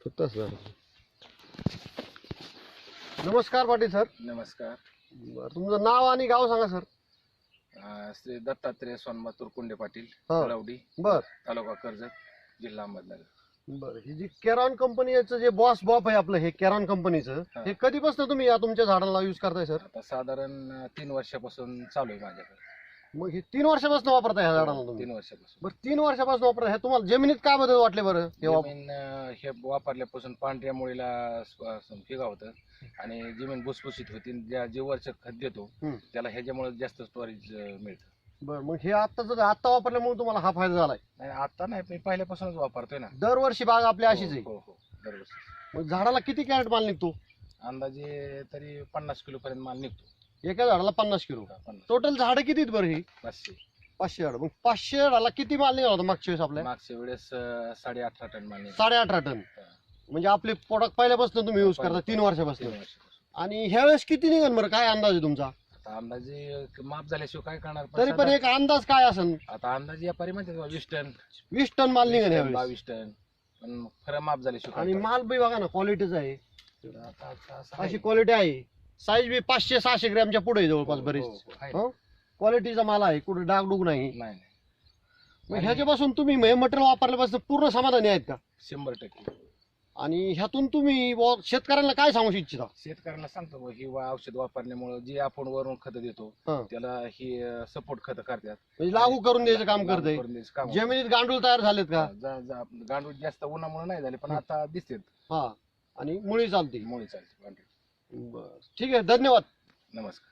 सुट्टाच नमस्कार पाटील सर. नमस्कार. बरं, तुमचं नाव आणि गाव सांगा सर. अं, श्री दत्तात्रय सोनमातूर कुंडे पाटील हा. तळवडी बर. तालुका कर्जत जिल्हा अहमदनगर. बर ही जी केरॉन कंपनीचं जे बॉस बॉप आहे आपलं हे केरॉन कंपनीचं हा. हे कधीपासून तुम्ही या तुमच्या झाडाला युज करताय सर? आता साधारण अं, तीन वर्षापासून चालू आहे माझ्याकडे. मग हे तीन वर्षापासून वापरताय ह्या झाडाला तुम्ही? तीन वर्षापासून. बरं तीन वर्षापासून वापरताय. हे तुम्हाला जमिनीत काय बदल वाटले बरं? हे वाप- जमीन अं, हे वापरल्यापासून पांढऱ्या मुळीला फिगा होतं आणि जमीन भुसभुशीत होती. ज्या जे वरचं खत देतो हम्म. त्याला ह्याच्यामुळे जास्त स्टोरेज मिळतं. बरं मग हे आत्ताच आता वापरल्यामुळे तुम्हाला हा फायदा झालाय. नाही आता नाही मी पहिल्यापासूनच वापरतोय ना. दरवर्षी बाग आपली अशीच आहे. हो हो दरवर्षी. मग झाडाला किती कॅरेट माल निघतो? अंदाजे तरी पन्नास किलो पर्यंत माल निघतो. एका झाडाला पन्नास किलो. पन्नास. टोटल झाडं किती आहेत बरं ही? पाचशे. पाचशे झाड. मग पाचशे झाडाला किती माल निघाला होता मागच्या वेळेस आपल्या? मागच्या वेळेस अं, साडे अठरा टन माल निघाला. साडे अठरा टन. म्हणजे आपले प्रोडक्ट पहिल्यापासून तुम्ही युज करता तीन तीन वर्षापासून. आणि ह्या वेळेस किती निघेल बरं? काय अंदाज आहे तुमचा? आता अंदाजे माप झाल्याशिवाय काय करणार? पण तरी पण एक अंदाज काय असेल? आता अंदाजे या परी म्हणतात बा, वीस टन. वीस टन माल निघेल वीस ह्या टन, वेळेस. बावीस टन. पण खरं माप झाल्याशिवाय आणि काय माल बी बघा ना क्वालिटीचा आहे. करणार? आता- आता असं अशी. क्वालिटी आहे. साईज बी पाचशे सहाशे ग्रॅमच्या पुढे आहे जवळपास हो, बरेच. हो, हो. क्वालिटीचा माल आहे कुठे डागडुग नाही. नाही नाही. मग आणि- ह्याच्यापासून तुम्ही हे मटेरियल वापरल्यापासून पूर्ण समाधानी आहेत का? शंभर टक्के. आणि ह्यातून तुम्ही बुवा शेतकऱ्यांना काय सांगू इच्छिता? शेतकऱ्यांना सांगतो ही वा- औषध वापरल्यामुळे जे आपण वरून खत देतो हा. त्याला ही सपोर्ट खत करतात. म्हणजे लागू करून द्यायचं काम लागू करते करून द्यायचं काम जमिनीत गांडूळ तयार झालेत का? जा- जा- गांडूळ जास्त उन्हामुळे नाही झाले पण आता दिसते हा. आणि मुळी चालते. मुळी चालते गांडूळ. बरं. ठीक आहे धन्यवाद. नमस्कार.